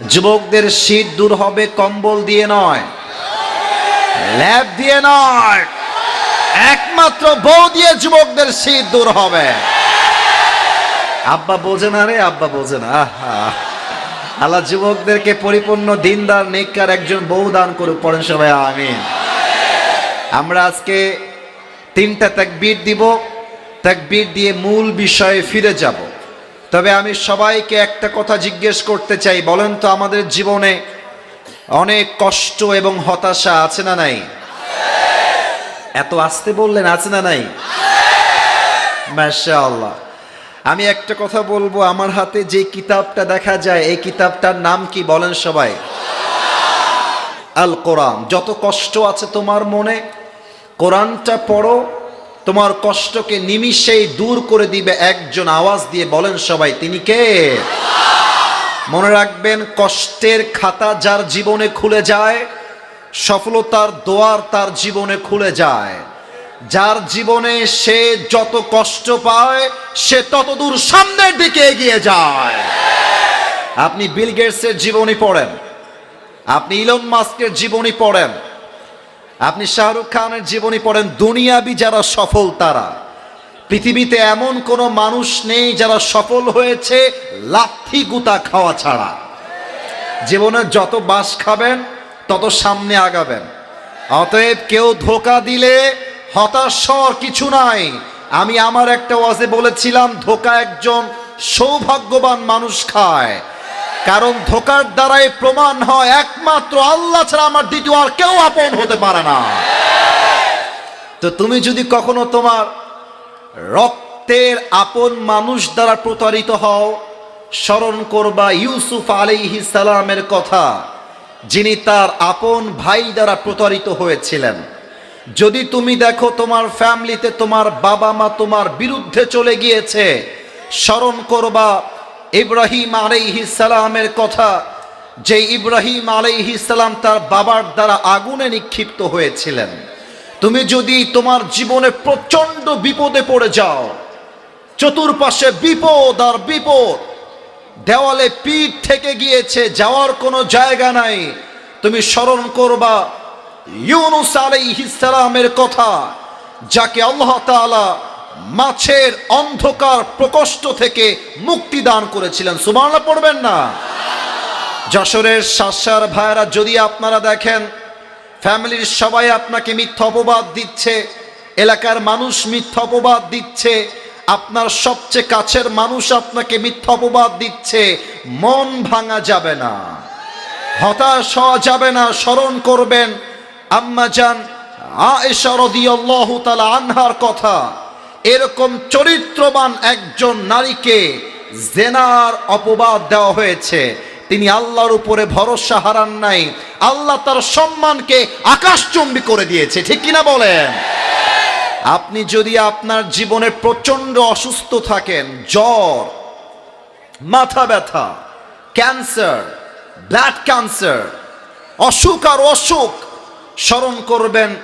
যুবকদের শীত দূর হবে, কম্বল দিয়ে নয়, ল্যাব দিয়ে নয়, একমাত্র বউ দিয়ে যুবকদের শীত দূর হবে। আব্বা বোঝে না রে, আব্বা বোঝে না আল্লাহ যুবকদেরকে পরিপূর্ণ দিনদার, নেককার একজন বউ দান করুক, পড়েন সবাই, আমিন। আমরা আজকে তিনটা তাকবীর দিব, তাকবীর দিয়ে মূল বিষয়ে ফিরে যাব। তবে আমি সবাইকে একটা কথা জিজ্ঞেস করতে চাই, বলেন তো আমাদের জীবনে অনেক কষ্ট এবং হতাশা আছে না নাই? এত আসতে বললেন আছে না নাই? মাশাআল্লাহ। আমি একটা কথা বলব, আমার হাতে যে কিতাবটা দেখা যায়, এই কিতাবটার নাম কি বলেন সবাই? আল কোরআন। যত কষ্ট আছে তোমার মনে, কোরআনটা পড়ো তোমার কষ্টকে নিমিষেই দূর করে দিবে একজন আওয়াজ দিয়ে বলেন সবাই, তিনি কে? মনে রাখবেন, কষ্টের খাতা যার জীবনে খুলে যায়, সফলতার দোয়ার তার জীবনে খুলে যায়। যার জীবনে সে যত কষ্ট পায়, সে তত দূর সামনের দিকে এগিয়ে যায়। আপনি বিল গেটসের জীবনী পড়েন, আপনি ইলন মাস্কের জীবনী পড়েন আপনি শাহরুখ খানের জীবনী পড়েন, দুনিয়াবি যারা সফল তারা। পৃথিবীতে এমন কোনো মানুষ নেই যারা সফল হয়েছে, লাথি গুতা খাওয়া ছাড়া। জীবনে যত বাস খাবেন, তত সামনে আগাবেন। অতএব কেউ ধোকা দিলে হতাশ হওয়ার কিছু নাই। আমি আমার একটা ওয়াজে বলেছিলাম, ধোকা একজন সৌভাগ্যবান মানুষ খায়। কারণ ধোকার দ্বারাই প্রমাণ হয় একমাত্র আল্লাহ ছাড়া আমার দ্বিতীয় আর কেউ আপন হতে পারে না। তো তুমি যদি কখনো তোমার রক্তের আপন মানুষ দ্বারা প্রতারিত হও, স্মরণ করবা ইউসুফ আলাইহি সালামের কথা, যিনি তার আপন ভাই দ্বারা প্রতারিত হয়েছিলেন। যদি তুমি দেখো তোমার ফ্যামিলিতে তোমার বাবা মা তোমার বিরুদ্ধে চলে গিয়েছে, স্মরণ করবা ইব্রাহিম সালামের কথা, যে ইব্রাহিম সালাম তার বাবার দ্বারা আগুনে নিক্ষিপ্ত হয়েছিলেন। তুমি যদি তোমার জীবনে প্রচণ্ড বিপদে পড়ে যাও, চতুর্পাশে বিপদ আর বিপদ, দেওয়ালে পিঠ থেকে গিয়েছে, যাওয়ার কোনো জায়গা নাই, তুমি স্মরণ করবা ইউনুস আলাইহিসসালামের কথা, যাকে আল্লাহ তাআলা মাছের অন্ধকার প্রকোষ্ঠ থেকে মুক্তি দান করেছিলেন। সুবহানাল্লাহ, পড়বেন না। যশোরের শাসার ভাইরা যদি আপনারা দেখেন, ফ্যামিলির সবাই আপনাকে মিথ্যা অপবাদ দিচ্ছে, এলাকার মানুষ মিথ্যা অপবাদ দিচ্ছে, আপনার সবচেয়ে কাছের মানুষ আপনাকে মিথ্যা অপবাদ দিচ্ছে, মন ভাঙা যাবে না। হতাশ হওয়া যাবে না, স্মরণ করবেন। আম্মা যান আয়েশা আনহার কথা এরকম চরিত্রবান একজন নারীকে জেনার অপবাদ দেওয়া হয়েছে। তিনি আল্লাহর উপরে ভরসা হারান নাই। আল্লাহ তার সম্মানকে আকাশচুম্বী করে দিয়েছে। ঠিক কিনা বলেন? আপনি যদি আপনার জীবনে প্রচণ্ড অসুস্থ থাকেন, জ্বর, মাথা ব্যথা, ক্যান্সার, ব্লাড ক্যান্সার, অসুখ আর অসুখ, স্মরণ করবেন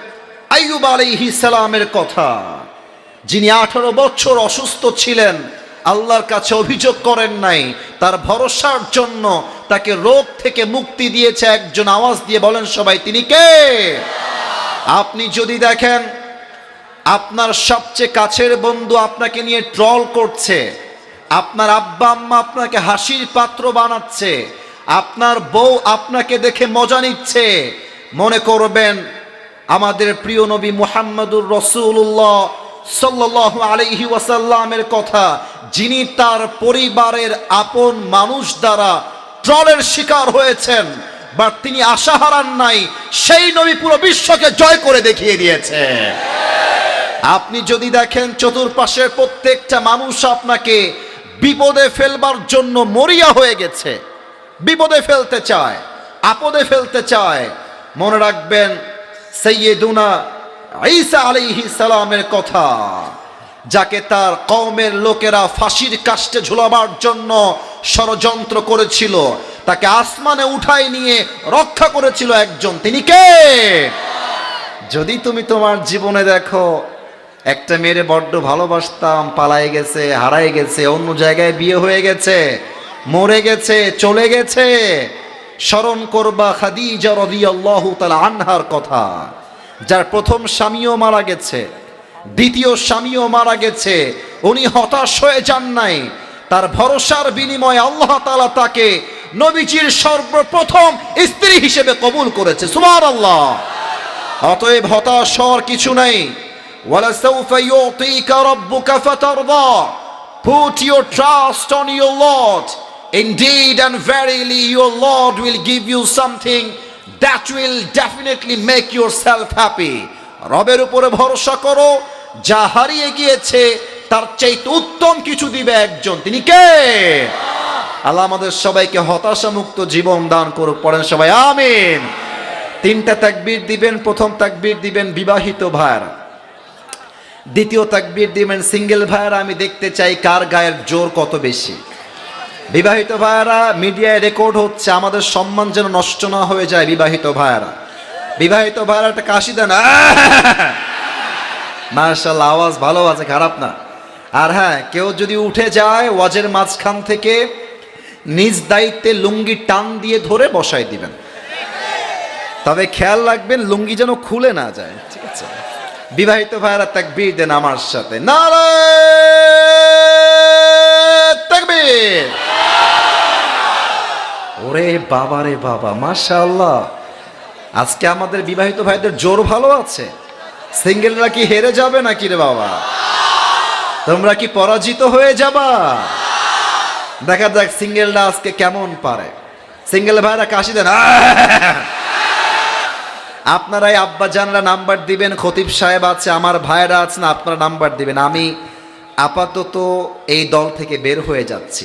আইয়ুব আলাইহি সালামের কথা। যিনি আঠারো বছর অসুস্থ ছিলেন, আল্লাহর কাছে অভিযোগ করেন নাই। তার ভরসার জন্য তাকে রোগ থেকে মুক্তি দিয়েছে একজন আওয়াজ দিয়ে বলেন সবাই, তিনি কে? আপনি যদি দেখেন, আপনার সবচেয়ে কাছের বন্ধু আপনাকে নিয়ে ট্রল করছে, আপনার আব্বা আম্মা আপনাকে হাসির পাত্র বানাচ্ছে, আপনার বউ আপনাকে দেখে মজা নিচ্ছে, মনে করবেন, আমাদের প্রিয় নবী মুহাম্মদুর রসুল্লাহ সাল্লাহ আলাইহি ওয়াসাল্লামের কথা, যিনি তার পরিবারের আপন মানুষ দ্বারা ট্রলের শিকার হয়েছেন, বা তিনি আশা হারান নাই, সেই নবী পুরো বিশ্বকে জয় করে দেখিয়ে দিয়েছে। আপনি যদি দেখেন চতুর্পাশের প্রত্যেকটা মানুষ আপনাকে বিপদে ফেলবার জন্য মরিয়া হয়ে গেছে, বিপদে ফেলতে চায়, আপদে ফেলতে চায়, মনে রাখবেন, সৈয়দুনা ঈসা আলাইহি সালামের কথা, যাকে তার কওমের লোকেরা ফাঁসির কাষ্টে ঝুলাবার জন্য ষড়যন্ত্র করেছিল, তাকে আসমানে উঠাই নিয়ে রক্ষা করেছিল একজন। তিনি কে? যদি তুমি তোমার জীবনে দেখো, একটা মেয়েরে বড্ড ভালোবাসতাম, পালায় গেছে, হারায় গেছে, অন্য জায়গায় বিয়ে হয়ে গেছে, মরে গেছে, চলে গেছে, স্মরণ করবা খাদিজা রাদিয়াল্লাহু তাআলা আনহার কথা। যার প্রথম স্বামীও মারা গেছে, দ্বিতীয় স্বামীও মারা গেছে, উনি হতাশ হয়ে যান নাই। তার ভরসার বিনিময়ে আল্লাহ তালা তাকে নবীজির সর্বপ্রথম স্ত্রী হিসেবে কবুল করেছে। সুমার আল্লাহ অতএব হতাশ হওয়ার কিছু নাই। Put your trust on your Lord. Indeed and verily your Lord will give you something that will definitely make yourself happy. রবের উপরে ভরসা করো, যা হারিয়ে গিয়েছে, তার চাইতে উত্তম কিছু দিবে একজন। তিনি কে? আল্লাহ আমাদের সবাইকে হতাশা মুক্ত জীবন দান করুক, পড়েন সবাই, আমিন। তিনটা তাকবীর দিবেন, প্রথম তাকবীর দিবেন বিবাহিত ভাইয়েরা। দ্বিতীয় তাকবীর দিবেন সিঙ্গেল ভাইয়েরা, আমি দেখতে চাই কার গায়ের জোর কত বেশি। বিবাহিত ভাইয়েরা, মিডিয়ায় রেকর্ড হচ্ছে, আমাদের সম্মান যেন নষ্ট না হয়ে যায় বিবাহিত ভাইয়েরা। বিবাহিত ভাইয়েরা, একটা কাশি দেন। মার্শাল্লাহ আওয়াজ ভালো আছে, খারাপ না। আর হ্যাঁ কেউ যদি উঠে যায়, ওয়াজের মাঝখান থেকে নিজ দায়িত্বে লুঙ্গি টান দিয়ে ধরে বসাই দিবেন। তবে খেয়াল রাখবেন, লুঙ্গি যেন খুলে না যায়, ঠিক আছে? বিবাহিত ভাইয়েরা, তাকবীর দেন আমার সাথে। নারায় বাবা রে বাবা, মাশাআল্লাহ। আজকে আমাদের বিবাহিত ভাইদের জোর ভালো আছে। সিঙ্গেলরা কি হেরে যাবে নাকি রে বাবা? তোমরা কি পরাজিত হয়ে যাবা? দেখা যাক সিঙ্গেলরা আজকে কেমন পারে। সিঙ্গেল ভাইরা কাশি দেন! আপনারাই আব্বা জানরা নাম্বার দিবেন, খতিব সাহেব আছে, আমার ভাইরা আছে না, আপনারা নাম্বার দিবেন। আমি আপাতত এই দল থেকে বের হয়ে যাচ্ছি।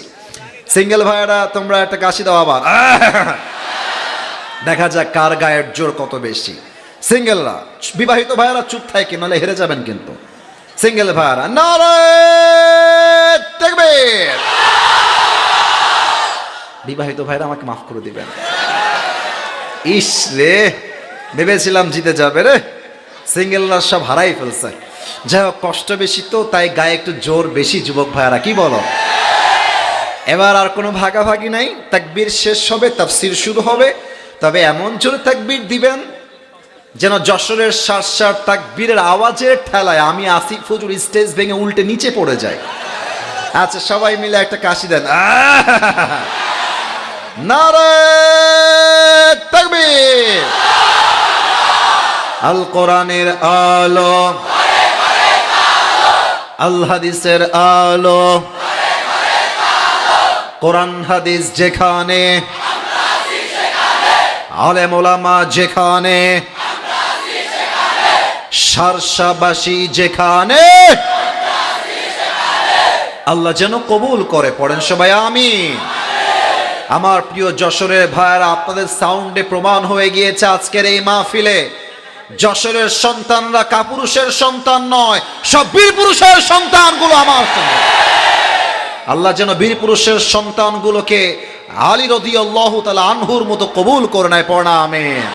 সিঙ্গেল ভাইরা তোমরা একটা কাশি দাও আবার। দেখা যাক কার গায়ের জোর কত বেশি। সিঙ্গেলরা বিবাহিত ভাইরা চুপ থাকে নাহলে হেরে যাবেন কিন্তু। সিঙ্গেল ভাইরা নারায় বিবাহিত ভাইরা আমাকে মাফ করে দিবেন। ইস রে, ভেবেছিলাম জিতে যাবে রে। সিঙ্গেলরা সব হারাই ফেলছে। যাই হোক, কষ্ট বেশি তো, তাই গায়ে একটু জোর বেশি, যুবক ভাইয়ারা, কি বলো? এবার আর কোনো ভাগাভাগি নাই। তাকবীর শেষ হবে, তাফসির শুরু হবে। তবে এমন জোরে তাকবীর দিবেন যেন যশোরের সার সার তাকবীরের আওয়াজের ঠেলায় আমি আসিফ ফজুর স্টেজ ভেঙে উল্টে নিচে পড়ে যাই। আচ্ছা সবাই মিলে একটা কাশি দেন। আল কোরআনের আলো। আল হাদিসের আলো। কোরআন, হাদিস যেখানে, আলেম যেখানে, সারসাবাসী যেখানে, আল্লাহ যেন কবুল করে। পড়েন সবাই আমি আমার প্রিয় যশোরের ভাইয়ারা, আপনাদের সাউন্ডে প্রমাণ হয়ে গিয়েছে আজকের এই মাহফিলে। যশোরের সন্তানরা কাপুরুষের সন্তান নয়, সব বীর পুরুষের সন্তানগুলো আমার আল্লাহ যেন বীর পুরুষের সন্তানগুলোকে আলী রদি আল্লাহ তালা আনহুর মতো কবুল করে নেয় পড়া আমেন।